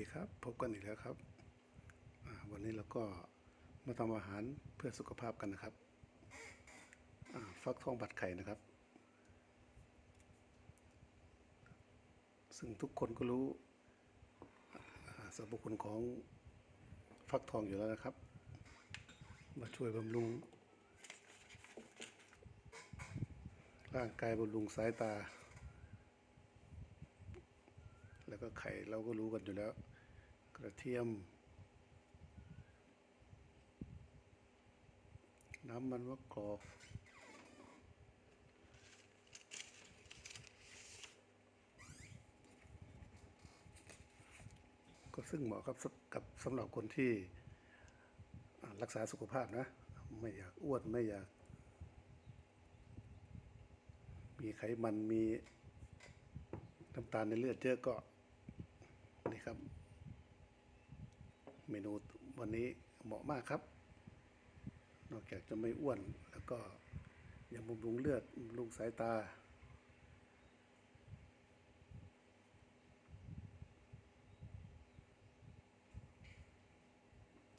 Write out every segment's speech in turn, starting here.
ดีครับ พบกันอีกแล้วครับวันนี้เราก็มาทำอาหารเพื่อสุขภาพกันนะครับฟักทองผัดไข่นะครับ ซึ่งทุกคนก็รู้สรรพคุณของฟักทองอยู่แล้วนะครับ มาช่วยบำรุง ร่างกายบำรุงสายตา แล้ว ก็ไข่เราก็รู้กันอยู่แล้ว กระเทียม น้ำมันมะกอกก็ซึ่งเหมาะกับกับสำหรับคนที่รักษาสุขภาพนะ ไม่อยากอ้วนไม่อยาก มีไขมันมีน้ำตาลในเลือดเยอะก็ ครับ เมนูวันนี้เหมาะมากครับ นอกจากจะไม่อ้วนแล้วก็ยังบำรุงเลือดบำรุงสายตา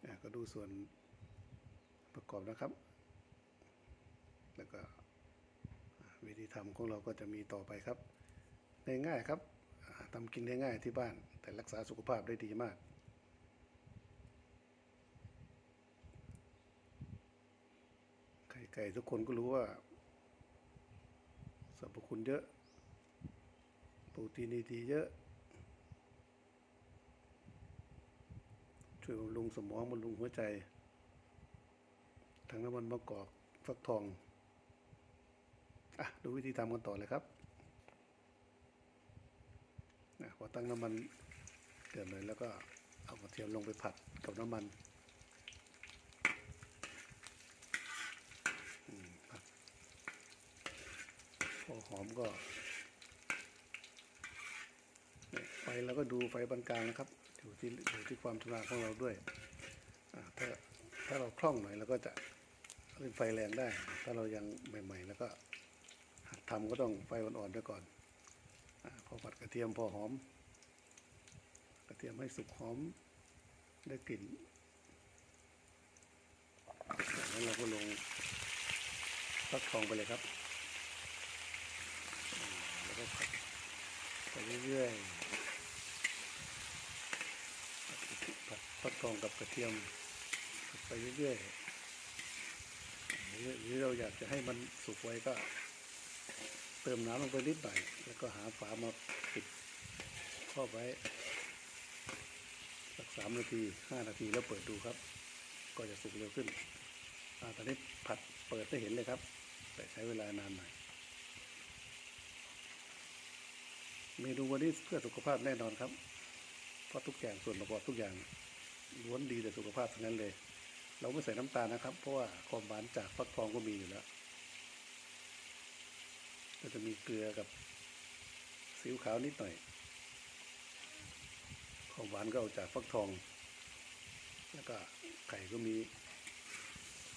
อะก็ดูส่วนประกอบนะครับ แล้วก็วิธีทำของเราก็จะมีต่อไปครับ ง่ายๆครับ ทำกินได้ง่ายที่บ้าน แต่รักษาสุขภาพได้ดีมาก ไข่ไก่ทุกคนก็รู้ว่าสรรพคุณเยอะ โปรตีนดีๆเยอะ ช่วยบำรุงสมองบำรุงหัวใจ ทั้งน้ำมันมะกอกฟักทอง อะ ดูวิธีทำกันต่อเลยครับ นะ พอตั้งน้ำมันเดือดเลยแล้วก็เอากระเทียมลงไปผัดกับน้ำมันพอหอมก็ไฟเราก็ดูไฟปานกลางนะครับ อยู่ที่อยู่ที่ความชำนาญของเราด้วยถ้าถ้าเราคล่องหน่อยเราก็จะเล่นไฟแรงได้ ถ้าเรายังใหม่ๆ แล้วก็หัดทำก็ต้องไฟอ่อนๆด้วยก่อนอพอผัดกระเทียมพอหอม กระเทียมให้สุกหอมได้กลิ่นจากนั้นเราก็ลงฟักทองไปเลยครับ แล้วก็ผัดไปเรื่อยๆผัดฟักทองกับกระเทียมไปเรื่อยๆหรือเราอยากจะให้มันสุกไว้ก็ เติมน้ำลงไปนิดหน่อย แล้วก็หาฝามาปิดครอบไว้ สักสามนาทีห้านาทีแล้วเปิดดูครับ ก็จะสุกเร็วขึ้นอตอนนี้ผัดเปิดได้เห็นเลยครับ แต่ใช้เวลานานหน่อยเมนูวันนี้เพื่อสุขภาพแน่นอนครับ เพราะทุกอย่างส่วนประกอบทุกอย่างล้วนดีแต่สุขภาพทั้งนั้นเลย เราไม่ใส่น้ำตาลนะครับ เพราะว่าความหวานจากฟักทองก็มีอยู่แล้วก็จะมีเกลือกับซีอิ๊วขาวนิดหน่อย ของหวานก็เอาจากฟักทอง แล้วก็ไข่ก็มี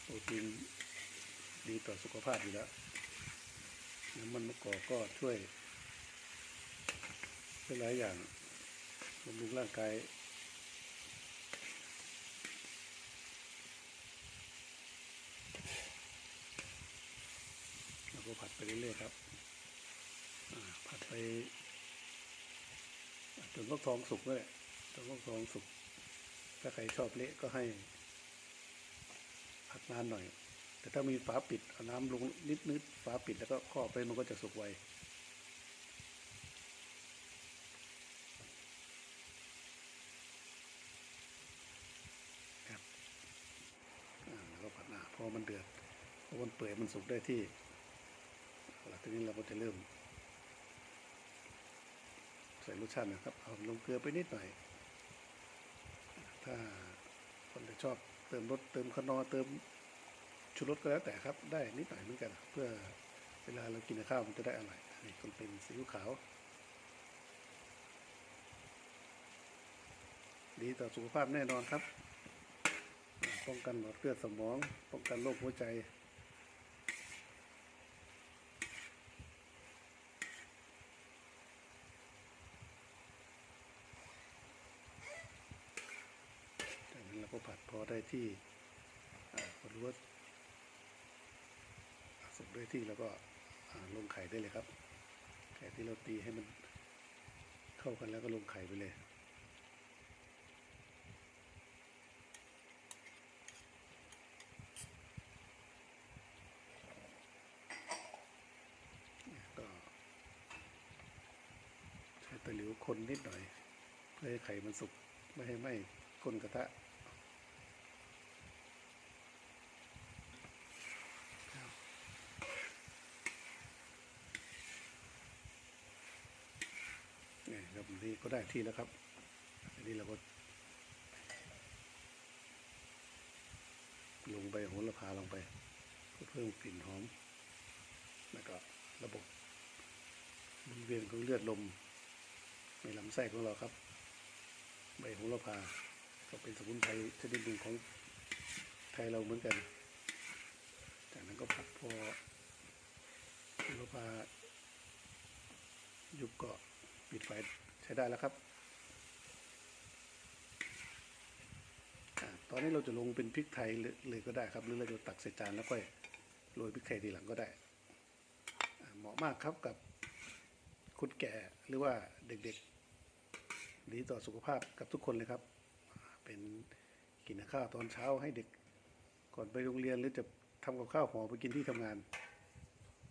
โปรตีนดีต่อสุขภาพอยู่แล้วน้ำมันมะกอกก็ช่วยช่วยหลายอย่างบำรุงร่างกายแล้วก็ผัดไปเรื่อยๆครับผัดไปจนฟักทองสุกด้วย จนฟักทองสุกถ้าใครชอบเละก็ให้ผัดนานหน่อย แต่ถ้ามีฝาปิดเอาน้ำลงนิดนิดฝาปิดแล้วก็ครอบไปมันก็จะสุกไวครับอ่าแล้วก็ผัดหน้าพอมันเดือดพอมันเปื่อยมันสุกได้ที่หลังจากนี้เราก็จะเริ่มใส่รสชาตินะครับ เอาลงเกลือไปนิดหน่อย ถ้าคนที่ชอบเติมรถเติมขนอเติมชุดรสก็แล้วแต่ครับ ได้นิดหน่อยเหมือนกัน เพื่อเวลาเรากินข้าวมันจะได้อร่อยนี่คนเป็นสีขาว ดีต่อสุขภาพแน่นอนครับ ป้องกันหลอดเลือดสมอง ป้องกันโรคหัวใจ อ อได้ที่พอรู้ว่าสุกได้ที่แล้วก็ลงไข่ได้เลยครับ ไข่ที่เราตีให้มันเข้ากันแล้วก็ลงไข่ไปเลยก็ใช้ตะหลิวคนนิดหน่อย เพื่อให้ไข่มันสุกไม่ให้ไหม้ก้นกระทะ นี่ก็ได้ที่แล้วครับอันนี้เราก็ ลงไปโหระพาลงไปเพื่อเพิ่มกลิ่นหอม แล้วก็ระบบหมุนเวียนของเลือดลม ในลำไส้ของเราครับ ใบโหระพา ก็เป็นสมุนไพรชนิดหนึ่งของไทยเราเหมือนกัน จากนั้นก็ผัดพอโหระพายุบก็ปิดไฟ ช้ได้แล้วครับอตอนนี้เราจะลงเป็นพริกไทยเลยก็ได้ครับ หรือเราจะตักใส่จานแล้วค่อยโรยพริกไทยทีหลังก็ได้เหมาะมากครับกับคุณแก่หรือว่าเด็กๆ ดีต่อสุขภาพกับทุกคนเลยครับ เป็นกินข้าวตอนเช้าให้เด็กก่อนไปโรงเรียนหรือจะทำกับข้าวห่อไปกินที่ทำงาน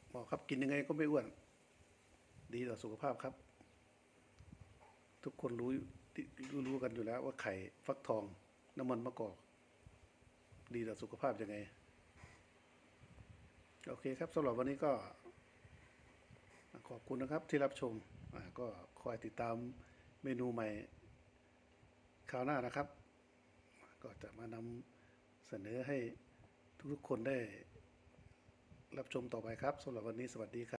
เหมาะครับกินยังไงก็ไม่อ้วน ดีต่อสุขภาพครับ ทุกคนรู้รู้รู้กันอยู่แล้วว่าไข่ฟักทอง น้ำมันมะกอก ดีต่อสุขภาพยังไง โอเคครับสำหรับวันนี้ก็ ขอบคุณนะครับที่รับชมก็คอยติดตามเมนูใหม่คราวหน้านะครับ ก็จะมานำเสนอให้ทุกๆคนได้รับชมต่อไปครับสำหรับวันนี้สวัสดีครับ